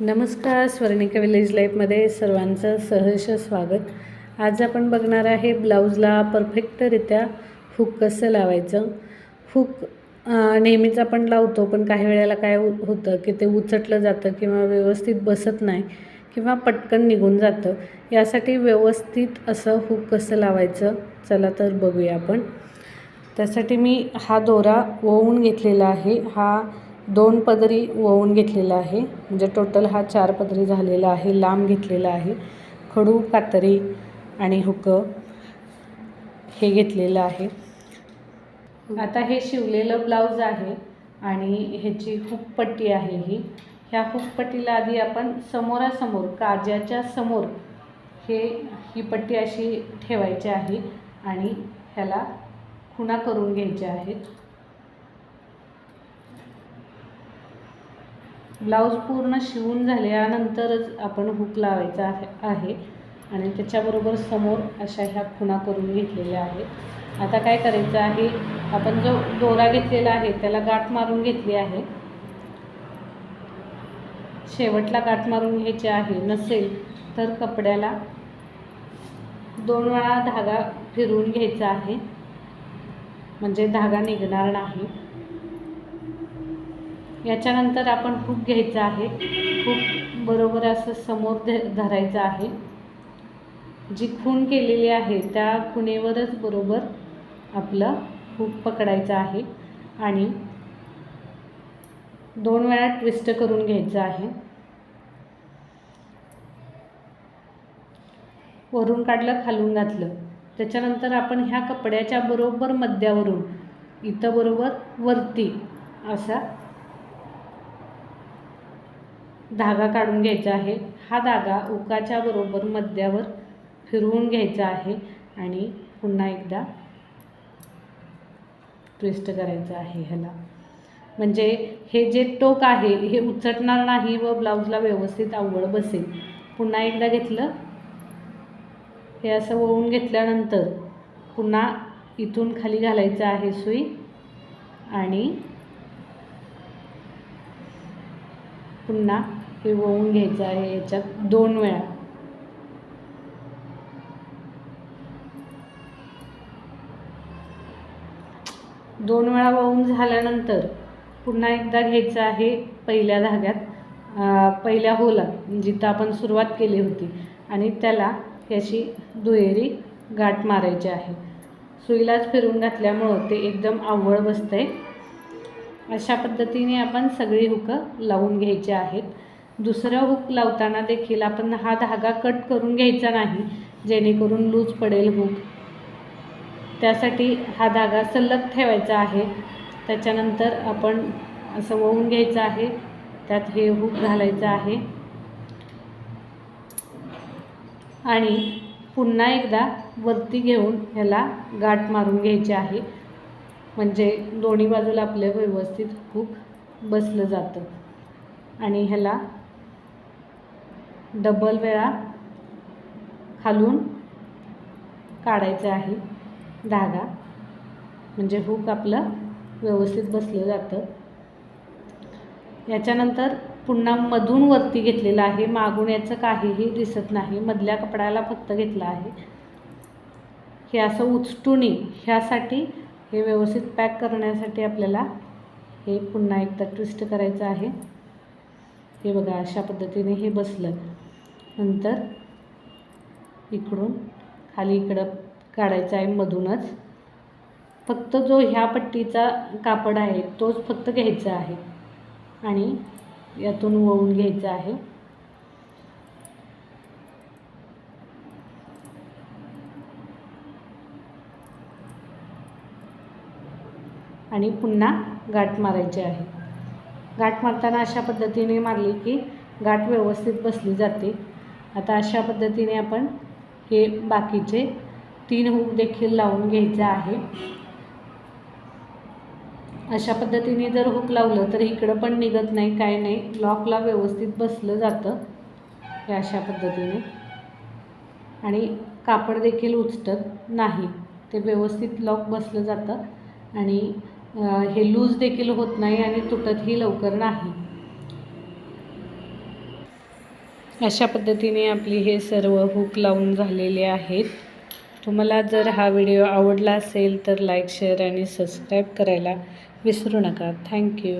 नमस्कार स्वर्णिका विलेज लाईफमध्ये सर्वांचं सहर्ष स्वागत. आज आपण बघणार आहे ब्लाऊजला परफेक्टरित्या हुक कसं लावायचं. हुक नेहमीच आपण लावतो पण काही वेळेला काय हो-, होतं की ते उचटलं जातं किंवा व्यवस्थित बसत नाही किंवा पटकन निघून जातं. यासाठी व्यवस्थित असं हुक कसं लावायचं चला तर बघूया आपण. त्यासाठी मी हा दोरा ओवून घेतलेला आहे. हा दोन पदरी ओवून घेतलेला आहे. म्हणजे टोटल हा चार पदरी झालेला आहे. लांब घेतलेला आहे. खडू कातरी आणि हुकं हे घेतलेलं आहे. आता हे शिवलेलं ब्लाऊज आहे आणि ह्याची हुकपट्टी आहे ही. ह्या हुकपट्टीला आधी आपण समोरासमोर काजाच्या समोर हे ही पट्टी अशी ठेवायची आहे आणि ह्याला खुणा करून घ्यायच्या आहेत ब्लाऊज पूर्ण शिवून झाल्यानंतरच आपण हुक लावायचा आहे आहे. आणि त्याच्याबरोबर समोर अशा ह्या खुणा करून घेतलेल्या आहेत. आता काय करायचं आहे आपण जो दोरा घेतलेला आहे त्याला गाठ मारून घेतली आहे. शेवटला गाठ मारून घ्यायची आहे नसेल तर कपड्याला दोन वेळा धागा फिरवून घ्यायचा आहे. म्हणजे धागा निघणार नाही. याच्यानंतर आपण हुक घ्यायचा आहे. हुक बरोबर असं समोर ध धरायचं आहे. जी खूण केलेली आहे त्या खुणेवरच बरोबर आपलं हुक पकडायचं आहे. आणि दोन वेळा ट्विस्ट करून घ्यायचं आहे. वरून काढलं खालून घातलं. त्याच्यानंतर आपण ह्या कपड्याच्या बरोबर मध्यावरून इथं बरोबर वरती असा धागा काढून घ्यायचा आहे. हा धागा उकाच्या बरोबर मध्यावर फिरवून घ्यायचा आहे आणि पुन्हा एकदा ट्विस्ट करायचं आहे ह्याला. म्हणजे हे जे टोक आहे हे उचटणार नाही व ब्लाऊजला व्यवस्थित आवड बसेल. पुन्हा एकदा घेतलं. हे असं वळून घेतल्यानंतर पुन्हा इथून खाली घालायचं आहे सुई आणि पुन्हा हे घ्यायचं आहे याच्यात दोन वेळा. दोन वेळा वाहून झाल्यानंतर पुन्हा एकदा घ्यायचं आहे पहिल्या धाग्यात पहिल्या होलात जिथं आपण सुरुवात केली होती. आणि त्याला याची दुहेरी गाठ मारायची आहे. सुईलाच फिरून घातल्यामुळं ते एकदम आवळ बसतंय. अशा पद्धतीने आपण सगळी हुकं लावून घ्यायची आहेत. दुसरं हुक लावताना देखील आपण हा धागा कट करून घ्यायचा नाही जेणेकरून लूज पडेल हुक. त्यासाठी हा धागा सलग ठेवायचा आहे. त्याच्यानंतर आपण असं वळून घ्यायचं आहे. त्यात हे हुक घालायचं आहे. आणि पुन्हा एकदा वरती घेऊन ह्याला गाठ मारून घ्यायची आहे. म्हणजे दोन्ही बाजूला आपलं व्यवस्थित हुक बसलं जातं. आणि ह्याला डबल वेळा खालून काढायचं आहे धागा. म्हणजे हुक आपलं व्यवस्थित बसलं जातं. याच्यानंतर पुन्हा मधून वरती घेतलेलं आहे. मागून याचं काहीही दिसत नाही. मधल्या कपड्याला फक्त घेतलं आहे. हे असं उचटूनी ह्यासाठी हे व्यवस्थित पॅक करण्यासाठी आपल्याला हे पुन्हा एकदा ट्विस्ट करायचं आहे. हे बघा अशा पद्धतीने हे बसलं. नंतर इकडून खाली इकडं काढायचं आहे मधूनच. फक्त जो ह्या पट्टीचा कापड आहे तोच फक्त घ्यायचा आहे. आणि यातून वळून घ्यायचा आहे. आणि पुन्हा गाठ मारायची आहे. गाठ मारताना अशा पद्धतीने मारली की गाठ व्यवस्थित बसली जाते. आता अशा पद्धतीने आपण हे बाकीचे तीन हुक देखील लावून घ्यायचे आहे. अशा पद्धतीने जर हुक लावलं तर इकडं पण निघत नाही काय नाही. लॉकला व्यवस्थित बसलं जातं हे अशा पद्धतीने. आणि कापड देखील उचटत नाही. ते व्यवस्थित लॉक बसलं जातं आणि हे लूज देखील होत नाही आणि तुटतही लवकर नाही. अशा पद्धतीने आपली हे सर्व हुक लावून झालेले आहेत. तुम्हाला जर हा व्हिडिओ आवडला असेल तर लाईक शेअर आणि सबस्क्राईब करायला विसरू नका. थँक्यू